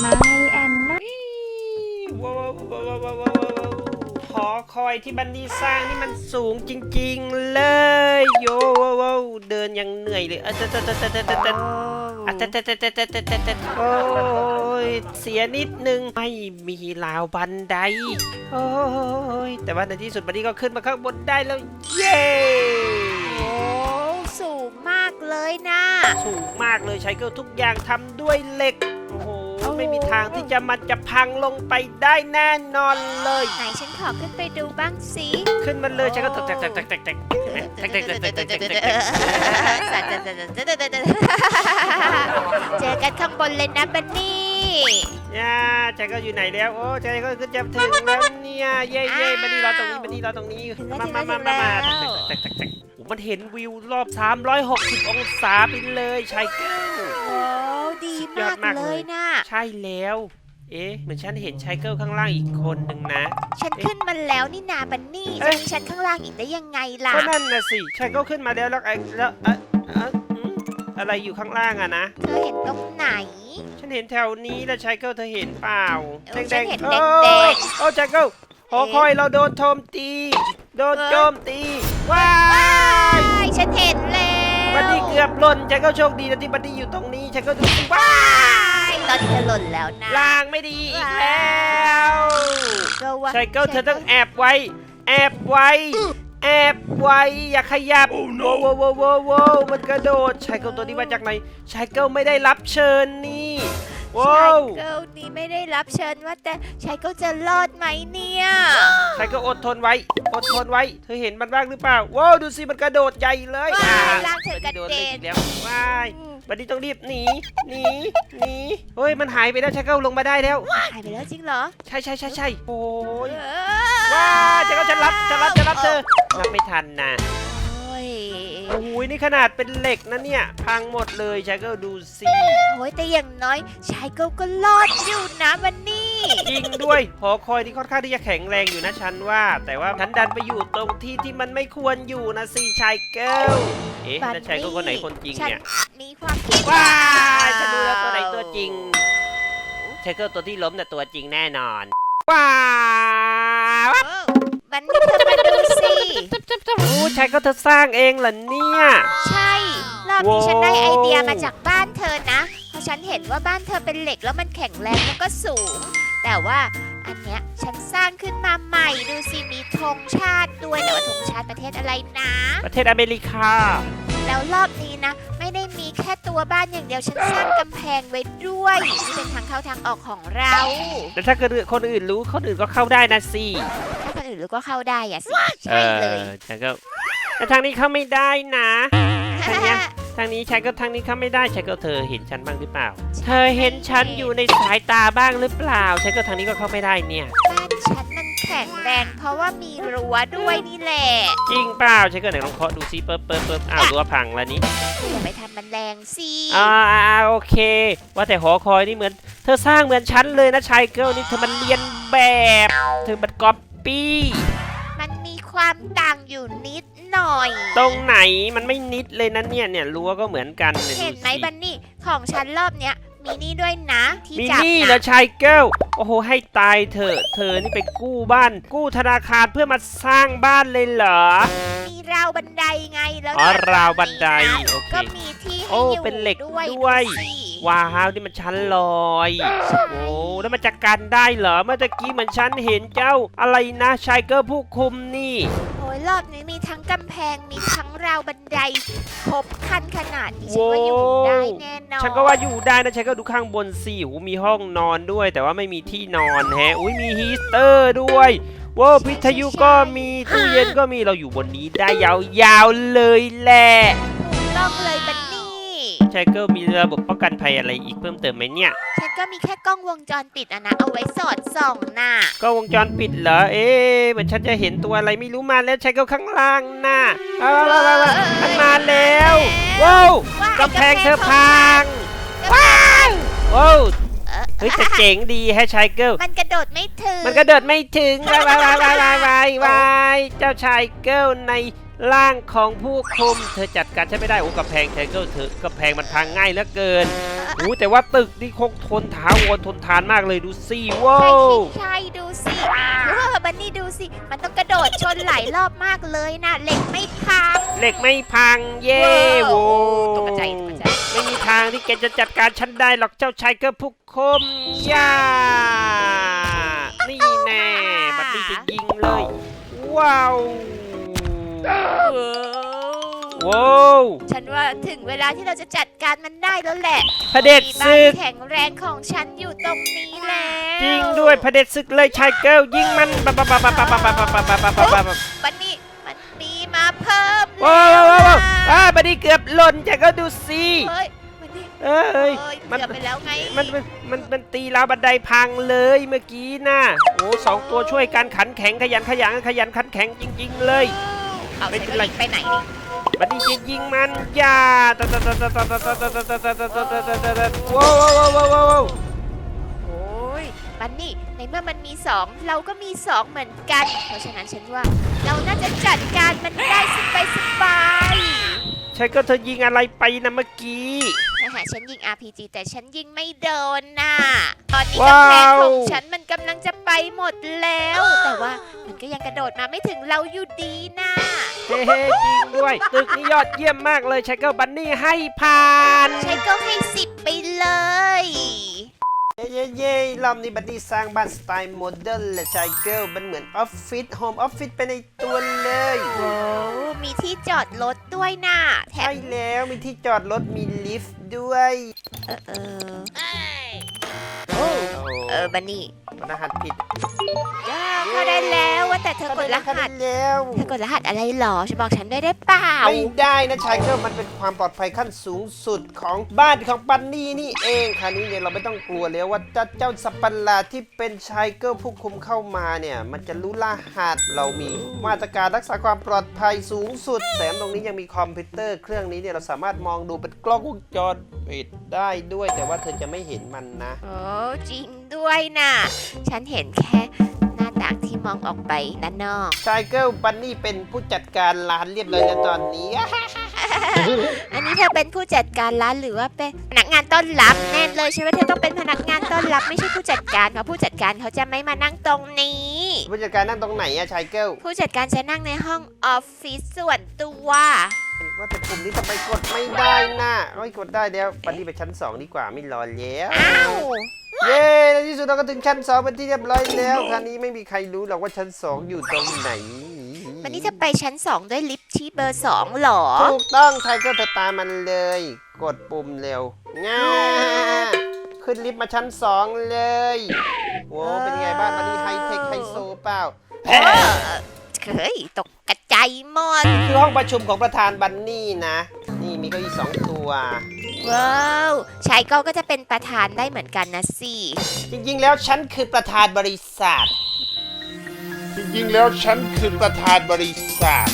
ไม่แอนนาว้าวว้าวว้าวว้าวหอคอยที่บันดีสร้างนี่มันสูงจริง ๆ เลยโยว้าววเดินยังเหนื่อยเลยอะเตะเตะเตะเตะเตะอะเตะเตะเตะเตะเตะเตะโอ้ยเสียนิดนึงไม่มีราวบันไดโอ้ยแต่ว่าในที่สุดบันนี้ก็ขึ้นมาข้างบนได้แล้วเย้สูงมากเลยนะ สูงมากเลยใช้เกิลทุกอย่างทำด้วยเหล็ก ไม่มีทางที่จะมันจะพังลงไปได้แน่นอนเลย ไหนฉันขอขึ้นไปดูบ้างสิขึ้นมาเลยใช้เกิลแตกแตกแตกแตกแตกแตกแตกแตกแตกแตกแตกแตกแตกสั่นๆเจอกันข้างบนเลยนะบันนี่ย่าใช้เกิลอยู่ไหนแล้วโอ้ใช้เกิลขึ้นจะถึงแล้วเนี่ยเย่เย่บันนี่รอตรงนี้บันนี่รอตรงนี้มามามามามาแตกแตกแตกโอ้มันเห็นวิวรอบ 360 องศาไปเลยใช้เกิลโอ้ดีสุด ยอมาดกมากเลเลยยนะใช่แล้ว เอ๊ะ เหมือนฉันเห็นชายเกิลข้างล่างอีกคนหนึ่งนะ ฉันขึ้นมาแล้วนี่นาบันนี่เอ๊ะจะมีฉันข้างล่างอีกได้ยังไงล่ะก็นั่นน่ะสิชายเกิลขึ้นมาแล้วแล้วไอ้แล้วเอ๊ะเอ๊ะอืมอะไรอยู่ข้างล่างอะนะ เธอเห็นตรงไหน ฉันเห็นแถวนี้แล้วชายเกิลเธอเห็นเปล่าเออฉันเห็นโอ้แดงโอ้ชายเกิลหอคอยเราโดนโจมตี โดนโจมตี ว้ายใช่ฉันเห็นแล้ว บัดดี้เกือบหล่นชายเกิลโชคดีนะที่บัดดี้อยู่ตรงนี้ชายเกิลดูสิว้าใช่ตอนนี้เธอหล่นแล้วนะลางไม่ดีอีกแล้วก็ว่าชายเกิลเธอต้องแอบไว้ แอบไว้แอบไว้อย่าขยับโว้วโว้วโว้วโว้วโว้วมันกระโดดชายเกิลตัวนี้มาจากไหนชายเกิลไม่ได้รับเชิญนี่ ว้าชายวเกิลนี่ไม่ได้รับเชิญว่าแต่ชายเกิลจะรอดไหมเนี่ยชายเกิลอดทนไว้ อดทนไว้ เธอเห็นมันบ้างหรือเปล่า ว้าว ดูสิมันกระโดดใหญ่เลยว้ายอะร่างเธอกระโดนเด็เลยนอีกแล้วว้ายบัดนี้ต้องรีบหนี หนี หนี เฮ้ย มันหายไปแล้วชายเกิลลงมาได้แล้ว หายไปแล้วจริงเหรอใช่ใช่ใช่ใช่โอ้ยเอว้ายชายเกิลฉันรับฉันรับฉันรับเธอรับไม่ทันนะโอ้ย โอ้ยนี่ขนาดเป็นเหล็กนะเนี่ย พังหมดเลยชายเกิลดูสิโอ้ยแต่อย่างน้อยชายเกิลก็รอดอยู่นะวันนี้ จริงด้วยหอคอยที่ค่อนข้างที่จะแข็งแรงอยู่นะฉันว่า แต่ว่าฉันดันไปอยู่ตรงที่ที่มันไม่ควรอยู่นะสิชายเกิลเอ๊ะแล้วชายเกิลคนไหนคนจริงเนี่ยฉัมีความคิดว้ายฉันรู้แล้วตัวไหนตัวจริงชายเกิลตัวที่ล้มน่ะตัวจริงแน่นอนว้าว เออ วันนี้เธอมาดูสิ โอ้ชายเกิลเธอสร้างเองเหรอเนี่ย ใช่ รอบนี้ฉันได้โว้ไอเดียมาจากบ้านเธอนะ เพราะฉันเห็นว่าบ้านเธอเป็นเหล็กแล้วมันแข็งแรงแล้วก็สูง แต่ว่าอันเนี้ยฉันสร้างขึ้นมาใหม่ดูสิมีธงชาติด้วยแต่ว่าธงชาติประเทศอะไรนะ ประเทศอเมริกา แล้วรอบนี้นะ ไม่ได้มีแค่ตัวบ้านอย่างเดียวฉันสร้างกำแพงไว้ด้วย นี่เป็นทางเข้าทางออกของเรา แล้วถ้าเกิดคนอื่นรู้คนอื่นก็เข้าได้นะสิถ้าคนอื่นรู้ก็เข้าได้อะสิใช่เลยชายเกิลแต่ทางนี้เข้าไม่ได้นะทางเนี้ยทางนี้ชายก็ทางนี้เข้าไม่ได้ชายก็เธอเห็นฉันบ้างหรือเปล่า เธอเห็นฉันอยู่ในสายตาบ้างหรือเปล่าชายก็ทางนี้ก็เข้าไม่ได้เนี่ย บ้านฉันมัน แข็งแรง เพราะว่ามีรั้วด้วยนี่แหละ จริงเปล่าชายก็ไหนลองเคาะดูซิเปิบเปิบเปิบอ้าวรั้วพังแล้วนี่อย่าไปทำมันแรงสิอ่าอ่าโอเค ว่าแต่หอคอยนี่เหมือน เธอสร้างเหมือนฉันเลยนะชายเกิลนี่เธอมันเรียนแบบเธอมันก๊อปปี้มันมีความต่างอยู่นิดหน่อย ตรงไหนมันไม่นิดเลยนะเนี่ยเนี่ยรั้วก็เหมือนกันยเห็นไหมดูสิบันนี่ของฉันรอบเนี้ย มีนี่ด้วยนะ ที่มีจับนี่เหรอนะชายเกิลโอ้โห ให้ตายเถอะ เธอนี่ไปกู้บ้าน กู้ธนาคารเพื่อมาสร้างบ้านเลยเหรอ มีราวบันไดไงแล้วอ๋อด้นราวบันไดนี้นะโอเคก็มีที่ให้โอ้อยู่เป็นเหล็กด้วยด้วยสิว้าวนี่มันชั้นลอยใช่โอ้แล้วมันจะกันได้เหรอ เมื่อตะกี้เหมือนฉันเห็นเจ้าอะไรนะชายเกิลผู้คุมนี่โอ้ย รอบนี้มีทั้งกำแพงมีทั้งราวบันไดครบคันขนาดนี้ฉันว่าอยู่ได้แน่นอนฉันก็ว่าอยู่ได้นะฉันก็ดูข้างบนสิหูมีห้องนอนด้วย แต่ว่าไม่มีที่นอนแฮะอุ้ยมีฮีสเตอร์ด้วยว้าวพิทยุก็มีตู้เย็นก็มีเราอยู่บนนี้ได้ยาวๆเลยแหละถูกต้องเลย บันนี่ชายเกิลมีระบบป้องกันภัยอะไรอีกเพิ่มเติมไหมเนี่ย ฉันก็มีแค่กล้องวงจรปิดอะนะ เอาไว้สอดส่องน่ะ ก็วงจรปิดเหรอ เอ๊ะเหมือนฉันจะเห็นตัวอะไรไม่รู้มาแล้วชายเกิลข้างล่างน่ะเอาเอาเอาเอามันมาแล้วว้าวว้ายกำแพงเธอพังว้าวว้าวเฮ้ยแต่เจ๋งดีแฮชายเกิล มันกระโดดไม่ถึงมันก็เดินไม่ถึงวายวายวายวายวายวายเจ้าชายเกิลใน ร่างของผู้คุมเธอจัดการฉันไม่ได้โอ้กระแพงไชเกิลเธอกระแพงมันพังง่ายเหลือเกินโอ้แต่ว่าตึกนี่คงทนถาวรทนทานมากเลยดูสิว้าใช่วใช่ดูสิเออบันนี่ดูสิ มันต้องกระโดดชนหลายรอบมากเลยนะเหล็กไม่พัง เหล็กไม่พังเย่ว้าวโว้ตกใจตกใจ ไม่มีทางที่แกจะจัดการฉันได้หรอกเจ้าชายเกิลผู้คุมย่านี่แน่บัดนี้จะยิงเลย ว้าว ว้าวฉันว่าถึงเวลาที่เราจะจัดการมันได้แล้วแหละพระเด็จมีบ้าศึนกแข็งแรงของฉันอยู่ตรงนี้แล้วจริงด้วยพระเด็จศึกเลยชายเกิลยิงมันปั๊บปั๊บปั๊บปั๊บปั๊บปั๊บปั๊บปั๊บปั๊บปั๊บปั๊บบันนี่มันมีมาเพิ่มว้าวแล้วว้าวว้าวนะอ่าบัดนี้เกือบหล่นชายเกิลดูสิเฮ้ยบันนี่เอ้เอ้ยยมัน เกือบไปแล้วไงมันมันมันมันตีราวบันไดพังเลยเมื่อกี้น่ะโอ้สองตัวช่วยกันขันแข็งขยันขยันขยันขันแข็งจริง ๆ เลย เอาไม่ไม่เป็เป็นนไรไรไปไหนนี่บัดนี้จะยิงมันอย่าตะตะตะตะตะตะตะตะตะตะตะตะตะตะตะตะว้าวว้าวว้าวว้าวว้าวโอ้ยบันนี่ในเมื่อมันมีสองเราก็มีสองเหมือนกัน เพราะฉะนั้นฉันว่า เราน่าจะจัดการมันได้สบายสบายใช่ก็เธอยิงอะไรไปนะเมื่อกี้ๆนะฮะฉันยิง RPG แต่ฉันยิงไม่โดนน่ะ ตอนนี้ว้ากำแพงวของฉันมันกำลังจะไปหมดแล้ว แต่ว่ามันก็ยังกระโดดมาไม่ถึงเราอยู่ดีน่ะ เฮ้ๆจริงด้วย ตึกนี้ยอดเยี่ยมมากเลยชายเกิลบันนี่ให้ผ่านใช้ก็ให้สิบไปเลย เย้เย้เย้รอบนี้บันนี่สร้างบ้านสไตล์โมเดิร์นและชายเกิลมันเหมือนออฟฟิศโฮมออฟฟิศไปในตัวเลย โอ้มีที่จอดรถด้วยน่ะแถใช่มแล้วมีที่จอดรถมีลิฟต์ด้วย เออเออโอ้ เออบันนี่รหัสผิดจ้าเข้าได้แล้วว่าแต่เธอกดรหัส แล้วเธอกดรหัสอะไรหรอฉันบอกฉันได้ได้เปล่า ไม่ได้นะชายเกิลมันเป็นความปลอดภัยขั้นสูงสุดของบ้านของปันนี่นี่เองคราวนี้เนี่ยเราไม่ต้องกลัวแล้วว่าเจ้าเจ้าสัตว์ประหลาดที่เป็นชายเกิลผู้คุมเข้ามาเนี่ยมันจะรู้รหัสเรามีมาตรการรักษาความปลอดภัยสูงสุดแถมตรงนี้ยังมีคอมพิวเตอร์เครื่องนี้เนี่ยเราสามารถมองดูเป็นกล้องวงจรปิดได้ด้วย แต่ว่าเธอจะไม่เห็นมันนะ โอ้จริง ด้วยน่ะ ฉันเห็นแค่หน้าต่างที่มองออกไปด้านนอก ชายเกิลบันนี่เป็นผู้จัดการร้านเรียบร้อยแล้วตอนนี้ อันนี้เธอเป็นผู้จัดการร้านหรือว่าเป็นพนักงานต้อนรับแน่เลยใช่ไหมเธอต้องเป็นพนักงานต้อนรับไม่ใช่ผู้จัดการเพราะผู้จัดการเขาจะไม่มานั่งตรงนี้ ผู้จัดการนั่งตรงไหนอะชายเกิลผู้จัดการจะนั่งในห้องออฟฟิศส่วนตัว ว่าแต่ปุ่มนี้ทำไมกดไม่ได้นะโอ้ยกดได้แล้วปันนี่ไปชั้น2ดีกว่าไม่รอแล้ว อ้าว เย้ในที่สุดเราก็ถึงชั้น2เป็นที่เรียบร้อยแล้วคราวนี้ไม่มีใครรู้หรอกว่าชั้น2อยู่ตรงไหนวันนี้จะไปชั้นสองด้วยลิฟท์ที่เบอร์สองเหรอ ถูกต้องไทเกอร์เธอตามมันเลย กดปุ่มเร็วง่าขึ้นลิฟต์มาชั้น2เลยโว้เป็นไงบ้างวันนี้ไฮเทคไฮโซเปล่าเออเฮ้ยตกกระจายหมดคือห้องประชุมของประธานบันนี่นะนี่ มีเก้าอี้สองตัว ว้าวชายเก้าก็จะเป็นประธานได้เหมือนกันนะสิ จริงๆ แล้วฉันคือประธานบริษัท จริงๆ แล้วฉันคือประธานบริษัท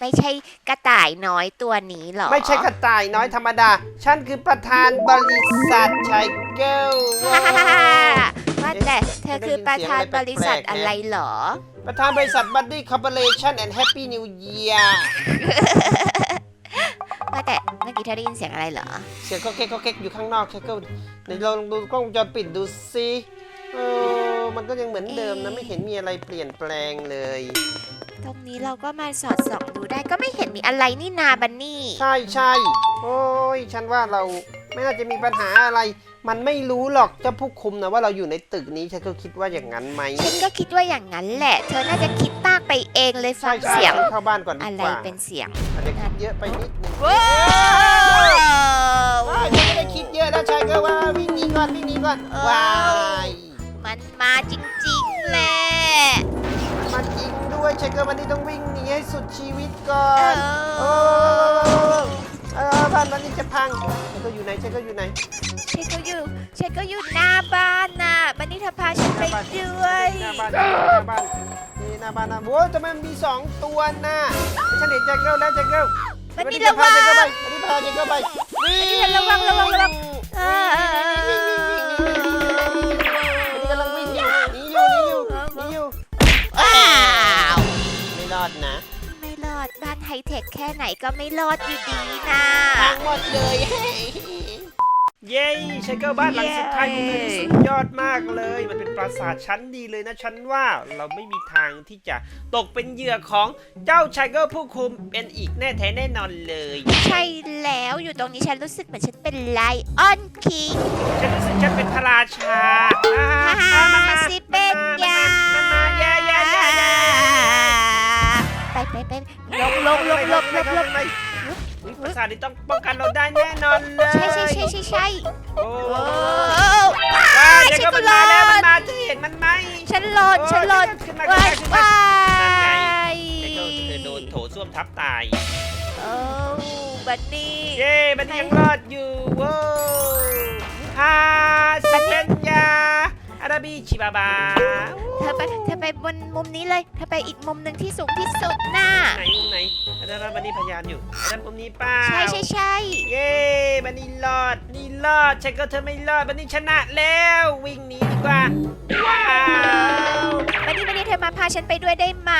ไม่ใช่กระต่ายน้อยตัวนี้หรอ ไม่ใช่กระต่ายน้อยธรรมดา ฉันคือประธานบริษัทชายเกิลฮ่าฮ่าฮ่าว้าวว่าแต่เธอคือประธานบริษัทอะไรหรอ ประธานบริษัทบัดดี้คอร์ปอเรชั่นแอนด์แฮปปี้นิวเยียร์ ว่าแต่เมื่อกี้เธอได้ยินเสียงอะไรเหรอ เสียงก็เก๊กก็เก๊กอยู่ข้างนอกชายเกิลในลองดูกล้องวงจรปิดดูสิเออมันก็ยังเหมือนเดิมนะไม่เห็นมีอะไรเปลี่ยนแปลงเลย ตรงนี้เราก็มาสอดส่องดูได้ก็ไม่เห็นมีอะไรนี่นาบันนี่ ใช่ใช่โอ้ยฉันว่าเราไม่น่าจะมีปัญหาอะไร มันไม่รู้หรอกเจ้าผู้คุมนะว่าเราอยู่ในตึกนี้ฉันก็คิดว่าอย่างนั้นไหมฉันก็คิดว่าอย่างนั้นแหละ เธอน่าจะคิดมาก ไปเองเลยฟัใช่งใช่เสียงฉันเข้าบ้านก่อนดีอะไรกว่าเป็นเสียงอาจจะคิดเยอะไปนิดนึงว้าวว้ายฉันไม่ได้คิดเยอะนะชายก็ว่าวิ่งหนีก่อนวิ่งหนีก่อนว้ายมันมาจริงๆแหละมาจริงด้วยชายก็วันนี้ต้องวิ่งหนีให้สุดชีวิตก่อเอน โอ้อเออบ้านวันนี้จะพังชายก็อยู่ไหนชายก็อยู่ไหนฉันก็อยู่ฉันก็อยู่หน้าบ้านน่ะบันนี่เธอพาฉันไปด้วยหน้าบ้านหน้าบ้านนี่ หน้าบ้านนะโว้ยทำไมมันมีสองตัวน่ะฉันเห็นชายเกิลแล้วชายเกิลบันนี่จะระวัพางชายเกิลไปวันนี้พาชายเกิลไปวิ่งระวังระวังระวังเออวันนี้กำลังวิ่งอยู่หนีอยู่หนีอยู่หนีอยู่ว้าวไม่รอดนะทำไมค่ไหนก็ไม่รอดอยู่ดีนะพังหมดเลย เย้ใช้เกอร์บ้านหลังสุดท้ายของเธอนี่สุดยอดมากเลย มันเป็นปราสาทชั้นดีเลยนะฉันว่าเราไม่มีทางที่จะตกเป็นเหยื่อของเจ้าชายเกอร์ผู้คุมเป็นอีกแน่แท้แน่นอนเลย ใช่แล้วอยู่ตรงนี้ฉันรู้สึกเหมือนฉันเป็นไลออนคิงฉันรู้สึกฉันเป็นพระราชาอ่าฮ่าอ่ามันฮ่ามาสิเป็นยาาสาทนี้ต้องป้องกันเราได้แน่นอนเลยใช่ใช่ใช่ใช่ใช่โอ้โอ้ว้าวเด็กฉัก็นก็มันมาแล้วรมัอนดมาเธอเห็นมันไหม ฉันหล่นฉันหล่นขึ้นมาว้ายขึ้นมา ว้านั่นไงยเด็กก็เธอโดนโถส้วมทับตาย โอ้บันนี่ เย้มันยังรอดอยู่ว้าวฮ่าสเปนยาอาราบีชิบาบา เธอไปเธอไปบนมุมนี้เลย เธอไปอีกมุมหนึ่งที่สูงที่สุดน่ะไหนมุมไหนอาจารย์บันนี่พยานอยู่อาจารย์มุมนี้เป้าใช่ใช่ใช่เย้บันนี่รอดนี่รอดฉันก็เธอไม่รอดบันนี่ชนะแล้ววิ่งหนีดีกว่าว้าวบันนี่บันนี่เธอมาพาฉันไปด้วยได้ไหม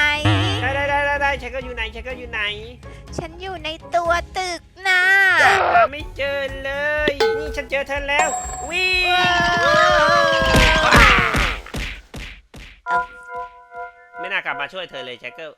ได้ได้ได้ได้ได้ฉันก็อยู่ไหนฉันก็อยู่ไหน ฉันอยู่ในตัวตึกน่ะหาไม่เจอเลย นี่ฉันเจอเธอแล้ววิ่ง ไม่น่ากลับมาช่วยเธอเลยแจ็คเกิล